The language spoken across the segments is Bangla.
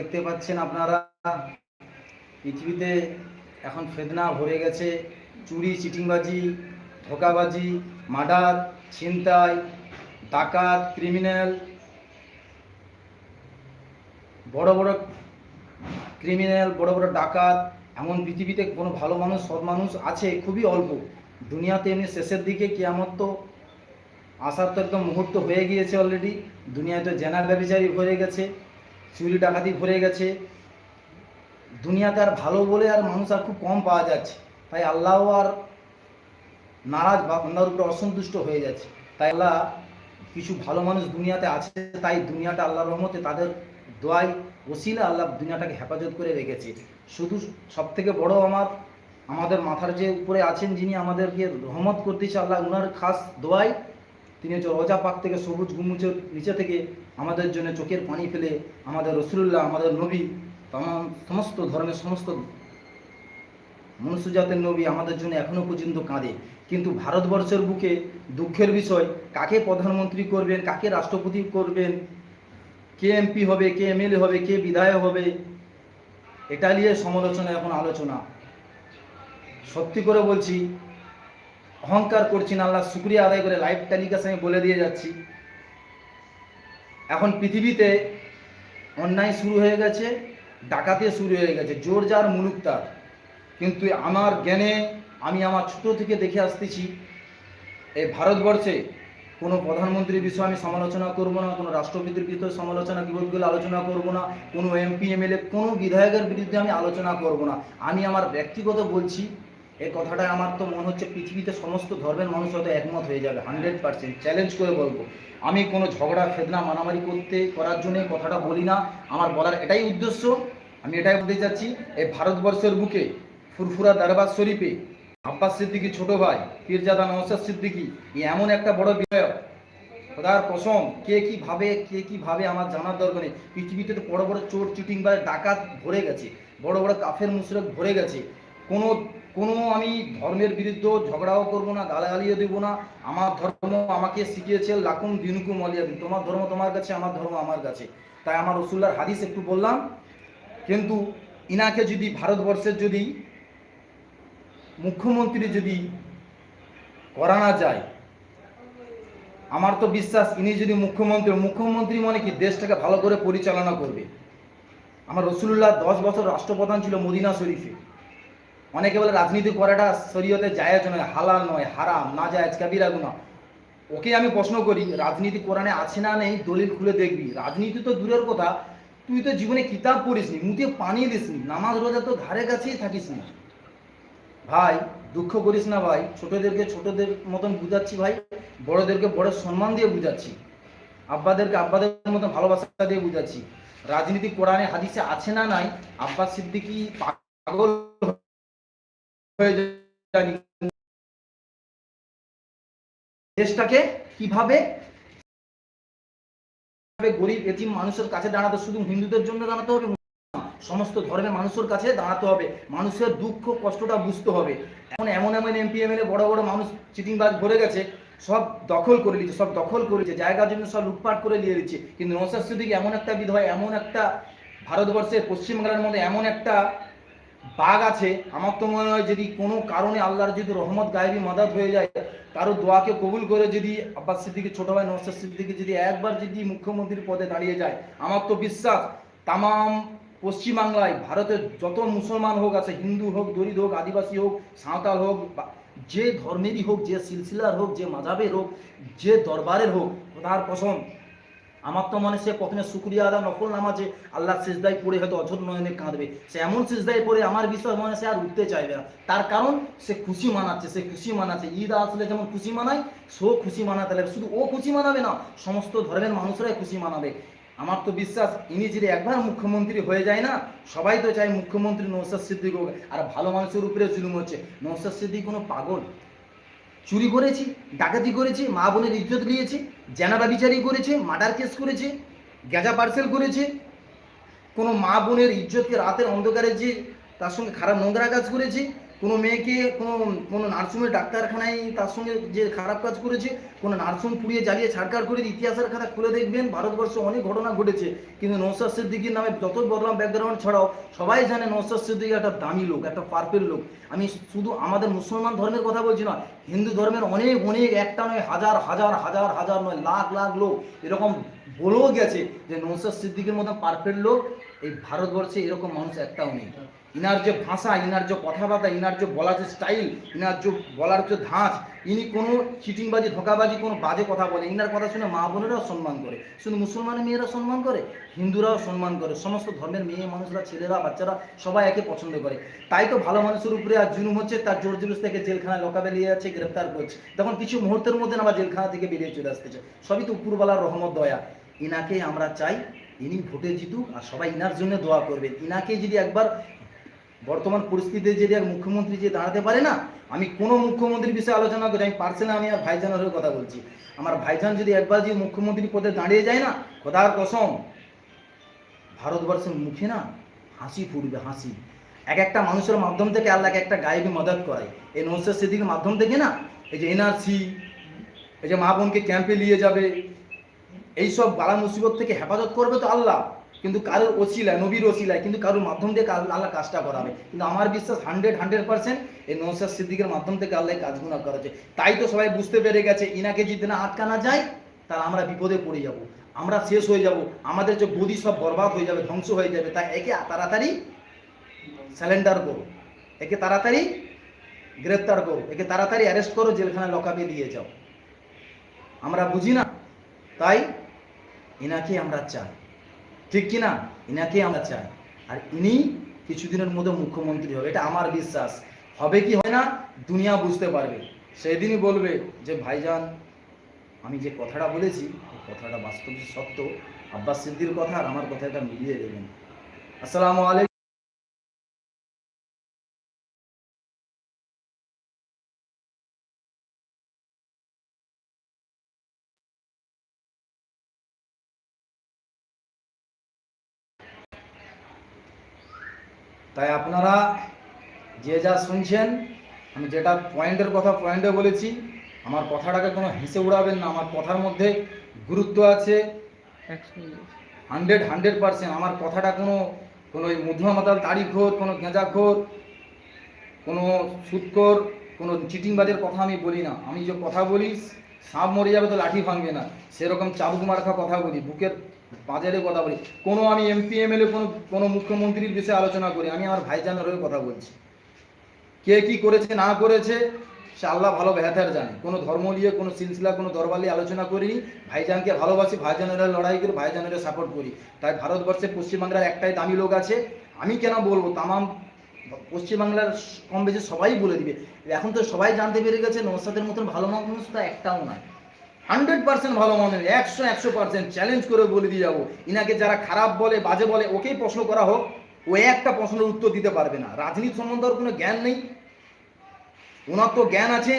দেখতে পাচ্ছেন আপনারা। পৃথিবীতে এখন ফেদনা ভরে গেছে। চুরি, চিটিংবাজি, ধোকাবাজি, মার্ডার, ছিনতাই, ডাকাত, ক্রিমিনাল, বড় বড় ক্রিমিনাল, বড় বড় ডাকাত, এমন পৃথিবীতে কোনো ভালো মানুষ, সৎ মানুষ আছে, খুবই অল্প। দুনিয়াতে এমনি শেষের দিকে কিয়ামত তো আসার তো একদম মুহূর্ত হয়ে গিয়েছে অলরেডি দুনিয়ায় তো জেনার ব্যবচারী ভরে গেছে। চুরি ডাকাতি ভরে গেছে। দুনিয়াতে আর ভালো বলে আর মানুষ আর খুব কম পাওয়া যাচ্ছে। তাই আল্লাহ আর নারাজ বা বান্দার উপরে অসন্তুষ্ট হয়ে যাচ্ছে। তাই আল্লাহ কিছু ভালো মানুষ দুনিয়াতে আছে, তাই দুনিয়াটা আল্লাহর রহমতে তাদের দোয়াই ওসিলা আল্লাহ দুনিয়াটাকে হেফাজত করে রেখেছে। শুধু সব থেকে বড় আমার, আমাদের মাথার যে উপরে আছেন যিনি আমাদেরকে রহমত করতেছে আল্লাহ, উনার খাস দোয়াই তিনি হচ্ছে রজা পাক থেকে সবুজ গুমুচের নিচে থেকে আমাদের জন্য চোখের পানি ফেলে আমাদের রসুল্লাহ আমাদের নবী, তাম, সমস্ত ধর্মের সমস্ত মনুষ্যজাতের নবী আমাদের জন্য এখনও পর্যন্ত কাঁদে। কিন্তু ভারতবর্ষের বুকে দুঃখের বিষয়, কাকে প্রধানমন্ত্রী করবেন, কাকে রাষ্ট্রপতি করবেন, কে এমপি হবে, কে এমএলএ হবে, কে বিধায়ক হবে, এটা নিয়ে সমালোচনা এখন আলোচনা। সত্যি করে বলছি, অহংকার করছি না, আল্লাহ শুক্রিয়া আদায় করে লাইভ তালিকার সঙ্গে বলে দিয়ে যাচ্ছি। এখন পৃথিবীতে অন্যায় শুরু হয়ে গেছে, ডাকাতে শুরু হয়ে গেছে, জোর যার মুলুক তার। কিন্তু আমার জ্ঞানে আমি আমার ছোট থেকে দেখে আসতেছি, এই ভারতবর্ষে কোনো প্রধানমন্ত্রীর বিষয়ে আমি সমালোচনা করব না, কোনো রাষ্ট্রপতির বিষয়ে সমালোচনা বিরোধগুলো আলোচনা করব না, কোনো এমপি, এমএলএ, কোনো বিধায়কের বিরুদ্ধে আমি আলোচনা করব না। আমি আমার ব্যক্তিগত বলছি এই কথাটা আমার তো মনে হচ্ছে পৃথিবীতে সমস্ত ধর্মের মানুষ হয়তো একমত হয়ে যাবে, হান্ড্রেড পার্সেন্ট। চ্যালেঞ্জ করে বলব, আমি কোনো ঝগড়া, ফেদনা, মারামারি করতে, করার জন্য কথাটা বলি না, আমার বলার এটাই উদ্দেশ্য। আমি এটাই বলতে চাচ্ছি, এই ভারতবর্ষের বুকে ফুরফুরা দরবার শরীফে আব্বাস সিদ্দিকি ছোট ভাই, পীরজাদা নওসাদ সিদ্দিকি এমন একটা বড় বিষয় খোদার কসম, কে কি ভাবে, কে কি ভাবে আমার জানার দরকার নেই। পৃথিবীতে তো বড় বড় চোর চিটিং বা ডাকাত ভরে গেছে, বড় বড় কাফের, মুশরেক ভরে গেছে। কোনো কোনো আমি ধর্মের বিরুদ্ধে ঝগড়াও করব না, গালাগালিও দেবো না। আমার ধর্ম আমাকে শিখিয়েছে, লাকুম দিনুকুম অলিয়াদিন তোমার ধর্ম তোমার কাছে, আমার ধর্ম আমার কাছে। তাই আমার রসুল্লার হাদিস একটু বললাম। কিন্তু ইনাকে যদি, ভারতবর্ষের যদি, মুখ্যমন্ত্রী যদি করা না যায়, আমার তো বিশ্বাস, ইনি যদি মুখ্যমন্ত্রী মুখ্যমন্ত্রী মানে কি, দেশটাকে ভালো করে পরিচালনা করবে। আমার রসুল্লাহ দশ বছর রাষ্ট্রপ্রধান ছিল মদিনা শরীফে। অনেকে বলে রাজনীতি করাটা শরীয়তে জায়েজ নয়, হালাল নয়, হারাম, না জায়েজ, কাবিরা গুনা ওকে আমি প্রশ্ন করি, রাজনীতি কোরআনে আছে না নেই, দলিল খুলে দেখবি। রাজনীতি তো দূরের কথা, তুই তো জীবনে কিতাব পড়িসনি, মুখে পানি দিসনি, নামাজ রোজা তো ধারে কাছেই থাকিস না। ভাই, দুঃখ করিস না ভাই, ছোটদেরকে ছোটদের মতন বুঝাচ্ছি ভাই, বড়দেরকে বড় সম্মান দিয়ে বুঝাচ্ছি। আব্বাদেরকে আব্বাদের মতন ভালোবাসা দিয়ে বুঝাচ্ছি। রাজনীতি কোরআনে, হাদিসে আছে না নাই? আব্বাস সিদ্দিকি পাগল দেশটাকে কীভাবে গরিব, এতিম মানুষের কাছে দাঁড়াতে? শুধু হিন্দুদের জন্য দাঁড়াতে হবে সমস্ত ধর্মের মানুষের কাছে দাঁড়াতে হবে। মানুষের দুঃখ, কষ্টটা বুঝতে হবে। এখন এমন এমন এমপি এমএলএ বড় বড় মানুষ চিটিংবাজ ভরে গেছে, সব দখল করে নিচ্ছে সব দখল করেছে জায়গার জন্য সব লুটপাট করে নিয়ে নিচ্ছে। কিন্তু নৌসাদ সিদ্দিকি এমন একটা বিধয় এমন একটা ভারতবর্ষের পশ্চিমবাংলার মধ্যে এমন একটা বাঘ আছে, আমার তো মনে হয় যদি কোনো কারণে আল্লাহর যদি রহমত গায়েবী মাদাত হয়ে যায়, কারও দোয়াকে কবুল করে যদি আব্বাস সিদ্দিকি, ছোট ভাই নওসাদ সিদ্দিকি যদি একবার যদি মুখ্যমন্ত্রীর পদে দাঁড়িয়ে যায়, আমার তো বিশ্বাস তামাম পশ্চিমবাংলায় ভারতের যত মুসলমান হোক আছে, হিন্দু হোক, দলিত হোক, আদিবাসী হোক, সাঁওতাল হোক যে ধর্মেরই হোক, যে সিলসিলার হোক, যে মাঝাবের হোক, যে দরবারের হোক তার পছন্দ আমার তো মনে সে প্রথমে শুক্রিয়া আদা নকল নামাজে আল্লাহ সিজদায় পড়ে হয়তো অঝর নয়নে কাঁদবে। সে এমন সিজদায় পড়ে, আমার বিশ্বাস মনে সে আর উঠতে চাইবে না। তার কারণ সে খুশি মানাচ্ছে, সে খুশি মানাচ্ছে। ঈদ আসলে যেমন খুশি মানায়, সো খুশি মানাতে লাগবে। শুধু ও খুশি মানাবে না, সমস্ত ধর্মের মানুষরাই খুশি মানাবে। আমার তো বিশ্বাস, ইনি যদি একবার মুখ্যমন্ত্রী হয়ে যায় না, সবাই তো চায় মুখ্যমন্ত্রী নৌসাদ সিদ্দিক হোক। আর ভালো মানুষের উপরে জুলুম হচ্ছে। নৌসাদ সিদ্দিক কোনো পাগল। চুরি করেছি, ডাকাতি করেছে, মা বোনের ইজ্জত নিয়েছে জেনাবা বিচারি করেছে মার্ডার কেস করেছে গেজা পার্সেল করেছে। কোনো মা বোনের ইজ্জতকে রাতের অন্ধকারে যে তার সঙ্গে খারাপ নোংরা কাজ করেছে কোনো মেয়েকে কোনো কোনো নার্সিংহোমের ডাক্তারখানায় তার সঙ্গে যে খারাপ কাজ করেছে, কোনো নার্সিং পুড়িয়ে জ্বালিয়ে ছাড়কার করে ইতিহাসের খাতা খুলে দেখবেন, ভারতবর্ষে অনেক ঘটনা ঘটেছে। কিন্তু নৌসাদ সিদ্দিকির নামে যত বদলাম ব্যাকগ্রাউন্ড ছাড়াও সবাই জানে নৌসাদ সিদ্দিকি একটা দামি লোক, একটা পারফেক্ট লোক। আমি শুধু আমাদের মুসলমান ধর্মের কথা বলছি না, হিন্দু ধর্মের অনেক অনেক একটা নয়, হাজার হাজার হাজার হাজার নয়, লাখ লাখ লোক এরকম বলেও গেছে যে নৌসাদ সিদ্দিকের মতো পারফেক্ট লোক এই ভারতবর্ষে এরকম মানুষ একটাও নেই। ইনার যে ভাষা, ইনার যে কথাবার্তা, ইনার যে বলার যে স্টাইল ইনার যে বলার যে ধাঁচ, ইনি কোনো চিটিংবাজি, ধোকাবাজি, কোনো বাজে কথা বলে, ইনার কথা শুনে মা বোনেরাও সম্মান করে, শুধু মুসলমানের মেয়েরা সম্মান করে, হিন্দুরাও সম্মান করে, সমস্ত ধর্মের মেয়ে মানুষরা, ছেলেরা, বাচ্চারা সবাই একে পছন্দ করে। তাই তো ভালো মানুষের উপরে আর জুলুম হচ্ছে, তার জোর জুলুস থেকে জেলখানায় লোকাবে যাচ্ছে, গ্রেপ্তার করছে। তখন কিছু মুহূর্তের মধ্যে আবার জেলখানা থেকে বেরিয়ে চলে আসতেছে। সবই তো উপরবালার রহমত, দয়া। ইনাকে আমরা চাই, ইনি ভোটে জিতুক, আর সবাই ইনার জন্য দোয়া করবেন। ইনাকে যদি একবার বর্তমান পরিস্থিতিতে যদি আর মুখ্যমন্ত্রী যে দাঁড়াতে পারে না, আমি কোনো মুখ্যমন্ত্রীর বিষয়ে আলোচনা করি, আমি পার্সোনাল আমি আর ভাইজানের হয়ে কথা বলছি। আমার ভাইজান যদি একবার যদি মুখ্যমন্ত্রী পদে দাঁড়িয়ে যায় না, খোদার কসম, ভারতবর্ষের মুখে না হাসি ফুটবে, হাসি। এক একটা মানুষের মাধ্যম থেকে আল্লাহ এক একটা গায়েবী মদত করে এই নৌসাদ সিদ্দিকের মাধ্যম থেকে না, এই যে এনআরসি, এই যে মা বোনকে ক্যাম্পে নিয়ে যাবে, এইসব বালা মুসিবত থেকে হেফাজত করবে তো আল্লাহ। কিন্তু কারোর ওসিলায়, নবীর ওসিলায়, কিন্তু কারোর মাধ্যম থেকে আল্লাহ কাজটা করাবে। কিন্তু আমার বিশ্বাস হান্ড্রেড হান্ড্রেড পার্সেন্ট এই নৌসাদ সিদ্দিকের মাধ্যম থেকে আল্লাহ কাজগুলো করাচ্ছে তাই তো সবাই বুঝতে পেরে গেছে, ইনাকে যদি না আটকানা যায়, তাহলে আমরা বিপদে পড়ে যাব। আমরা শেষ হয়ে যাব। আমাদের যে গদি সব বরবাদ হয়ে যাবে, ধ্বংস হয়ে যাবে। তাই একে তাড়াতাড়ি স্যালেন্ডার করো। একে তাড়াতাড়ি গ্রেপ্তার করো। একে তাড়াতাড়ি অ্যারেস্ট করো, জেলখানায় লকাবে দিয়ে যাও। আমরা বুঝি না? তাই ইনাকে আমরা চাই। ঠিক কি না আমরা চাই। আর ইনি কিছুদিনের মধ্যে মুখ্যমন্ত্রী হবে। এটা আমার বিশ্বাস। হবে কি হয় না, দুনিয়া বুঝতে পারবে। সেদিনই বলবে যে, ভাইজান, আমি যে কথাটা বলেছি কথাটা বাস্তব সত্য। আব্বাস সিদ্দির কথা আর আমার কথা এটা মিলিয়ে দেবেন। আসসালামু আলাইকুম। তাই আপনারা যে যা শুনছেন, আমি যেটা পয়েন্টের কথা পয়েন্টে বলেছি, আমার কথাটাকে কোনো হেসে উড়াবেন না, আমার কথার মধ্যে গুরুত্ব আছে। হান্ড্রেড হান্ড্রেড পার্সেন্ট আমার কথাটা কোনো কোনো ওই মধুয়া মাতাল তারিখোর কোনো গেঁজাখোর কোনো সুৎকর কোনো চিটিংবাজের কথা আমি বলি না। আমি যে কথা বলি, সাপ মরে যাবে তো লাঠি ভাঙবে না। সেরকম চাবুক মার্কা কথা বলি, বুকের বাজারে কথা বলি। কোনো আমি এমপি এমএলএ কোনো কোনো মুখ্যমন্ত্রীর বিষয়ে আলোচনা করি, আমি আমার ভাইজানের হয়ে কথা বলছি। কে কি করেছে, না করেছে, সে আল্লাহ ভালো বেহাতার জানে। কোনো ধর্ম নিয়ে, কোনো সিলসিলা, কোনো দরবার নিয়ে আলোচনা করিনি ভাইজানকে ভালোবাসি, ভাইজানেরা লড়াই করি, ভাইজানেরা সাপোর্ট করি। তাই ভারতবর্ষে পশ্চিমবাংলার একটাই দামি লোক আছে। আমি কেন বলব, তামাম পশ্চিমবাংলার কম বেশি সবাই বলে দিবে। এখন তো সবাই জানতে পেরে গেছে নৌসাদের মতন ভালো মানুষ তো একটাও নয়। হান্ড্রেড পার্সেন্ট ভালো মানুষ একশো একশো পার্সেন্ট চ্যালেঞ্জ করে বলে দিয়ে যাব। ইনাকে যারা খারাপ বলে, বাজে বলে, ওকেই প্রশ্ন করা হোক, ও একটা প্রশ্নের উত্তর দিতে পারবে না। রাজনীতি সম্বন্ধে ওর কোনো জ্ঞান নেই। ওনার তো জ্ঞান আছে,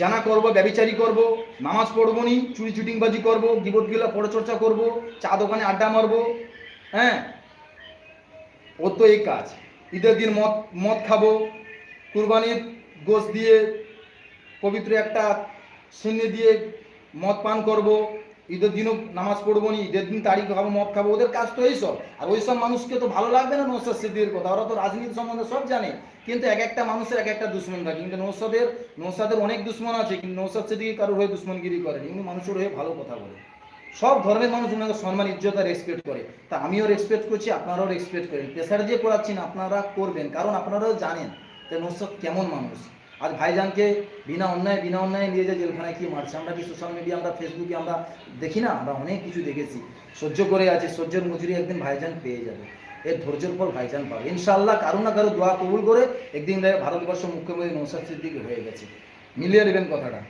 জানা করব, ব্যবিচারি করব, নামাজ পড়ব নি, চুরি চুটিংবাজি করব গিবত গিলা পরচর্চা করব, চা দোকানে আড্ডা মারবো হ্যাঁ? ও তো এই কাজ। ঈদের দিন মদ মদ খাব, কুরবানির গোশ দিয়ে পবিত্র একটা সিন্নি দিয়ে মদ পান করব, ঈদের দিনও নামাজ পড়ব নি, ঈদের দিন তারিখ খাব মদ খাব, ওদের কাজ তো এইসব আর ওই সব মানুষকে তো ভালো লাগবে না নৌসাদ সিদ্দির কথা, ওরা তো রাজনীতি সম্বন্ধে সব জানে। কিন্তু এক একটা মানুষের এক একটা দুশ্মন থাকে। কিন্তু নৌসাদের নৌসাদের অনেক দুশ্মন আছে, কিন্তু নৌসাদ সিদ্দিকি কারোর হয়ে দুশ্মনগিরি করেন এমনি মানুষের হয়ে ভালো কথা বলে। সব ধর্মের মানুষ ওনাকে সম্মান, ইজ্জত আর রেসপেক্ট করে। তা আমিও রেসপেক্ট করছি, আপনারাও রেসপেক্ট করেন। প্রেসার যে করাচ্ছেন আপনারা করবেন, কারণ আপনারাও জানেন যে নৌসাদ কেমন মানুষ। আজ ভাইজানকে বিনা অন্যায় বিনা অন্যায় নিয়ে যে জেলখানায় কি মারছে? আমরা কি সোশ্যাল মিডিয়া আমরা ফেসবুকে আমরা দেখি না? আমরা অনেক কিছু দেখেছি। সহ্য করে আছে, সহ্যের মজুরি একদিন ভাইজান পেয়ে যাবে। এর ধৈর্যের পর ভাইজান পাবে। ইনশাআল্লাহ কারও না কারও দোয়া কবুল করে একদিন ভারতবর্ষ মুখ্যমন্ত্রী নৌসাদ সিদ্দিক হয়ে গেছে। মিলিয়ে নেবেন কথাটা।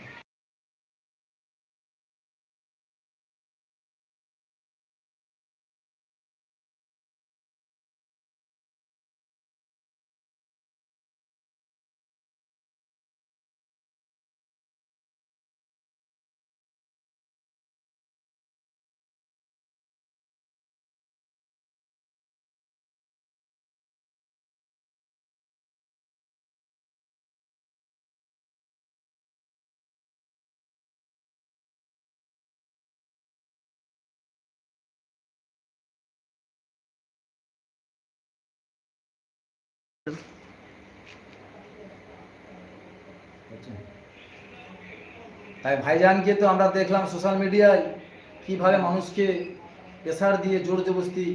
তাই ভাইজানকে তো আমরা দেখলাম সোশ্যাল মিডিয়ায় কীভাবে মানুষকে প্রেসার দিয়ে জোর জবস্তি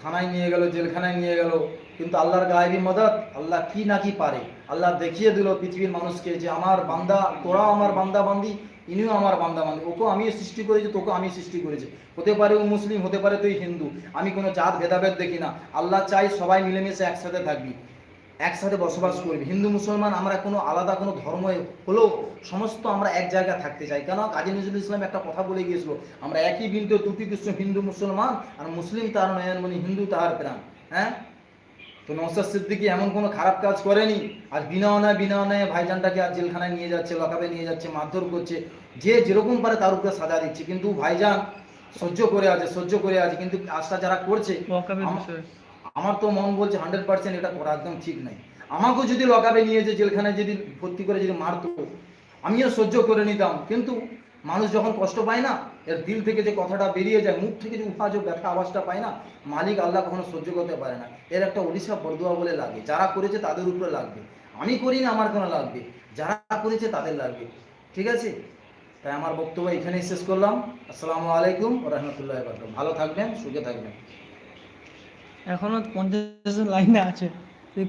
থানায় নিয়ে গেল, জেলখানায় নিয়ে গেল। কিন্তু আল্লাহর গায়েবী মদত, আল্লাহ কি না কি পারে? আল্লাহ দেখিয়ে দিল পৃথিবীর মানুষকে যে আমার বান্দা, তোরা আমার বান্দা বান্দি ইনিও আমার বান্দা বান্দি। ওকেও আমি সৃষ্টি করেছি, তোকে আমি সৃষ্টি করেছি। হতে পারে ও মুসলিম, হতে পারে তুই হিন্দু। আমি কোনো জাত, ভেদাভেদ দেখি না। আল্লাহ চাই সবাই মিলেমিশে একসাথে থাকবি, একসাথে বসবাস করবি। হিন্দু, মুসলমান, আমরা কোনো আলাদা কোনো ধর্ম হলেও সমস্ত আমরা এক জায়গায় থাকতে চাই। কেন? কাজী নজরুল ইসলাম একটা কথা বলে গিয়েছিল, আমরা একই বিন্দু দুটি কৃষ্ণ, হিন্দু, মুসলমান, আর মুসলিম তার নয়নমণি, হিন্দু তাহার প্রাণ। হ্যাঁ? তো নৌসাদ সিদ্দিকি এমন কোনো খারাপ কাজ করেনি? আর বিনা অনায় বিনা অনায় ভাইজানটাকে আর জেলখানায় নিয়ে যাচ্ছে লকাপে নিয়ে যাচ্ছে মারধর করছে যে যেরকম পারে তার উপরে সাজা দিচ্ছে। কিন্তু ভাইজান সহ্য করে আছে সহ্য করে আছে কিন্তু কাজটা যারা করছে আমার তো মন বলছে হান্ড্রেড পার্সেন্ট এটা করা একদম ঠিক নাই আমাকেও যদি লকাবে নিয়ে যে জেলখানায় যদি ভর্তি করে যদি মারতো আমিও সহ্য করে নিতাম। কিন্তু মানুষ যখন কষ্ট পায় না এর দিল থেকে যে কথাটা বেরিয়ে যায়, মুখ থেকে যে উহা যে ব্যথা আওয়াজটা পায় না, মালিক আল্লাহ কখনো সহ্য করতে পারে না। এর একটা ওড়িশা বরদুয়া বলে লাগে, যারা করেছে তাদের উপরে লাগবে। আমি করি না, আমার কেন লাগবে। যারা করেছে তাদের লাগবে। ঠিক আছে? তাই আমার বক্তব্য এখানেই শেষ করলাম। আসসালামু আলাইকুম রহমতুল্লাহ ভালো থাকবেন, সুখে থাকবেন। এখনও পঞ্চাশ লাইনে আছে।